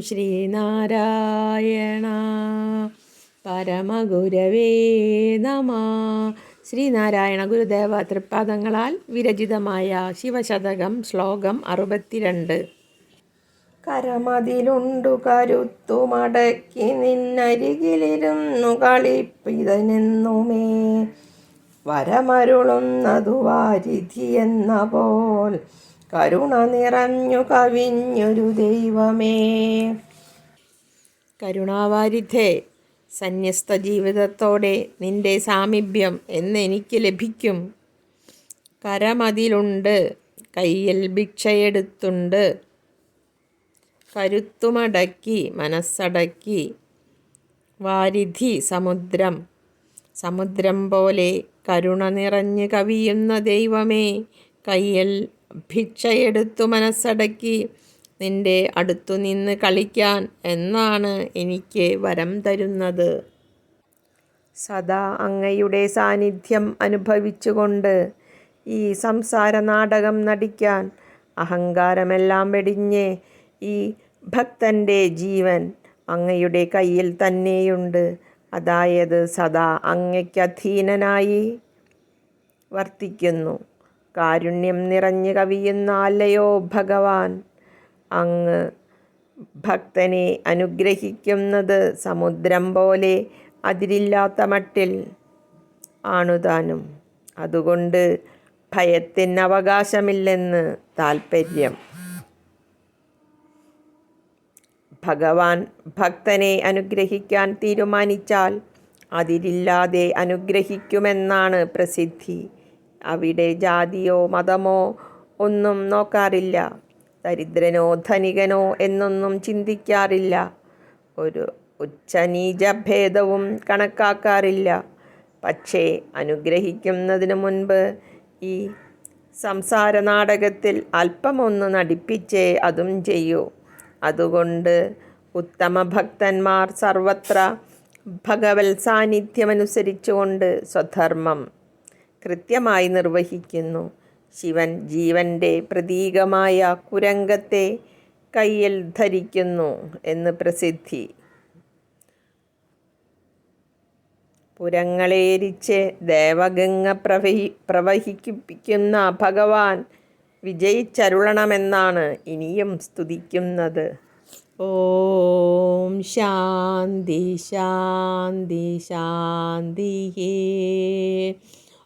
ശ്രീനാരായണ. പരമഗുരവേ നമ. ശ്രീനാരായണ ഗുരുദേവ തൃപ്പാദങ്ങളാൽ വിരചിതമായ ശിവശതകം ശ്ലോകം അറുപത്തിരണ്ട്. കരമതിലുണ്ടു കരുത്തു മടക്കി നിന്നരികിലിരുന്നു കളിപ്പിതനെന്നുമേ. വരമരുളുന്നതു വാരിധി എന്ന പോൽ കരുണ നിറഞ്ഞു കവിഞ്ഞൊരു ദൈവമേ. കരുണാവാരിധേ സന്യസ്ത ജീവിതത്തോടെ നിന്റെ സാമീപ്യം എന്നെനിക്ക് ലഭിക്കും. കരമതിലുണ്ട് കയ്യിൽ ഭിക്ഷയെടുത്തുണ്ട്. കരുത്തുമടക്കി മനസ്സടക്കി. വാരിധി സമുദ്രം. സമുദ്രം പോലെ കരുണ നിറഞ്ഞ് കവിയുന്ന ദൈവമേ കയ്യിൽ ഭിക്ഷയെടുത്തു മനസ്സടക്കി നിന്റെ അടുത്തു നിന്ന് കളിക്കാൻ എന്നാണ് എനിക്ക് വരം തരുന്നത്. സദാ അങ്ങയുടെ സാന്നിധ്യം അനുഭവിച്ചുകൊണ്ട് ഈ സംസാര നാടകം നടിക്കാൻ അഹങ്കാരമെല്ലാം വെടിഞ്ഞ് ഈ ഭക്തന്റെ ജീവൻ അങ്ങയുടെ കയ്യിൽ തന്നെയുണ്ട്. അതായത് സദാ അങ്ങയ്ക്കധീനനായി വർത്തിക്കുന്നു. കാരുണ്യം നിറഞ്ഞു കവിയുന്ന അല്ലയോ ഭഗവാൻ? അങ്ങ് ഭക്തനെ അനുഗ്രഹിക്കുന്നത് സമുദ്രം പോലെ അതിരില്ലാത്ത മട്ടിൽ ആണുതാനും അതുകൊണ്ട് ഭയത്തിന് അവകാശമില്ലെന്ന് താൽപ്പര്യം ഭഗവാൻ ഭക്തനെ അനുഗ്രഹിക്കാൻ തീരുമാനിച്ചാൽ അതിരില്ലാതെ അനുഗ്രഹിക്കുമെന്നാണ് പ്രസിദ്ധി. അവിടെ ജാതിയോ മതമോ ഒന്നും നോക്കാറില്ല. ദരിദ്രനോ ധനികനോ എന്നൊന്നും ചിന്തിക്കാറില്ല. ഒരു ഉച്ചനീച ഭേദവും കണക്കാക്കാറില്ല. പക്ഷേ അനുഗ്രഹിക്കുന്നതിന് മുൻപ് ഈ സംസാര നാടകത്തിൽ അല്പമൊന്ന് നടിപ്പിച്ചേ അതും ചെയ്യൂ. അതുകൊണ്ട് ഉത്തമ ഭക്തന്മാർ സർവത്ര ഭഗവത് സാന്നിധ്യമനുസരിച്ചുകൊണ്ട് സ്വധർമ്മം കൃത്യമായി നിർവഹിക്കുന്നു. ശിവൻ ജീവന്റെ പ്രതീകമായ കുരംഗത്തെ കയ്യിൽ ധരിക്കുന്നു എന്ന് പ്രസിദ്ധി. പുരങ്ങളേരിച്ച് ദേവഗംഗ പ്രവഹി പ്രവഹിപ്പിക്കുന്ന ഭഗവാൻ വിജയിച്ചരുളണമെന്നാണ് ഇനിയും സ്തുതിക്കുന്നത്. ഓം ശാന്തി ശാന്തി ശാന്തി